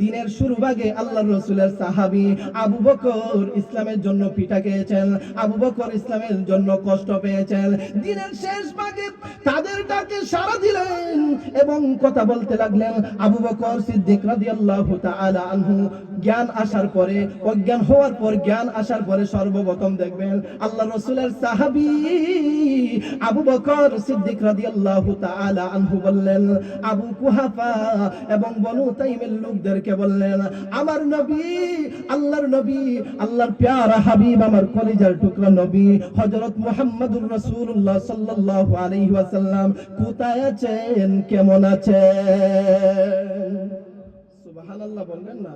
দিনের শুরু ভাগে আল্লাহ রাসূলের সাহাবী আবু বকর ইসলামের জন্য পিটা খেয়েছেন। আবু বকর ইসলামের জন্য কষ্ট পেয়েছেন। দিনের শেষ ভাগে তাদের ডাকে সাড়া দিলেন এবং কথা বলতে লাগলেন। আবু বকর সিদ্দিক রাদিয়াল্লাহু জ্ঞান আসার পরে, অজ্ঞান হওয়ার পর জ্ঞান আসার পরে সর্বপ্রথম দেখবেন আল্লাহ রাসূলের সাহাবী আবু বকর সিদ্দিক আনহু বললেন, আবু কুহাফা এবং বনু তাইমের লোকদেরকে বললেন, আমার নবী, আল্লাহর নবী, আল্লাহর হাবিব আমার কলিজার টুকরা নবী কোথায় আছেন? কেমন আছেন? সুবহানাল্লাহ বলবেন না।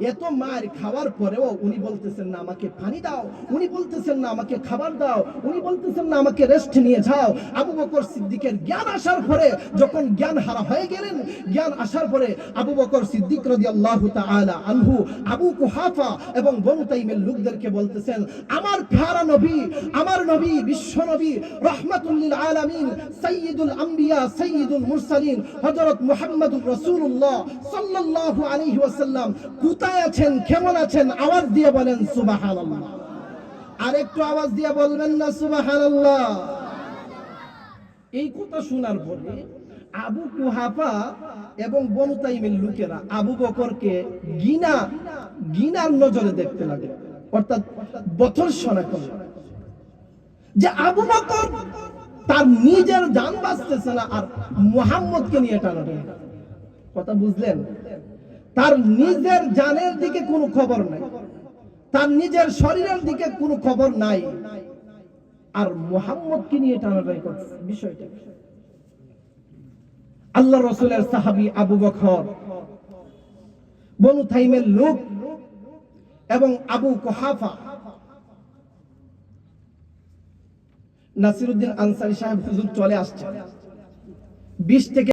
এত মার খাওয়ার পরেও উনি বলতেছেন না, আমাকে পানি দাও। উনি বলতেছেন না, আমাকে খাবার দাও। উনি বলতেছেন না, আমাকে রেস্ট নিয়ে যাও। আবু বকর সিদ্দিকের জ্ঞান আসার পরে যখন জ্ঞান হারা হয়ে গেলেন, জ্ঞান আসার পরে আবু বকর সিদ্দিক রাদিয়াল্লাহু তাআলা আনহু, আবু কুহাফা এবং বনু তাইমের লোকদেরকে বলতেছেন, আমার প্যারা নবী, আমার নবী, বিশ্ব নবী রহমাতুল্লিল আলামিন, সাইয়্যিদুল আম্বিয়া, সাইয়্যিদুল মুরসালিন, হযরত মুহাম্মদুর রাসূলুল্লাহ সাল্লাল্লাহু আলাইহি ওয়াসাল্লাম কোথায় আছেন? কেমন আছেন? আওয়াজ দিয়ে বলেন, সুবহানাল্লাহ। আরেকটু আওয়াজ দিয়ে বলবেন না, সুবহানাল্লাহ। এই কথা শোনার পরে আবু কুহাফা এবং বনু তাইমের লোকেরা আবু বকরকে গিনা, গিনার নজরে দেখতে লাগে। অর্থাৎ বথর্ষণা করল যে আবু বকর তার নিজের যান বাঁচতেছে না আর মুহাম্মদকে নিয়ে টানাটানি। কথা বুঝলেন? তার নিজের জানের দিকে কোনো খবর নাই। তার নিজের শরীরের দিকে কোনো খবর নাই। আর মুহাম্মদকে নিয়ে টানাটানি করছে বিষয়টা। আল্লাহ রসুলের সাহাবী আবু বকর, বনু থাইমের লোক এবং আবু কোহাফা, নাসিরুদ্দিন আনসারী সাহেব হুজুর চলে আসছে বিশ থেকে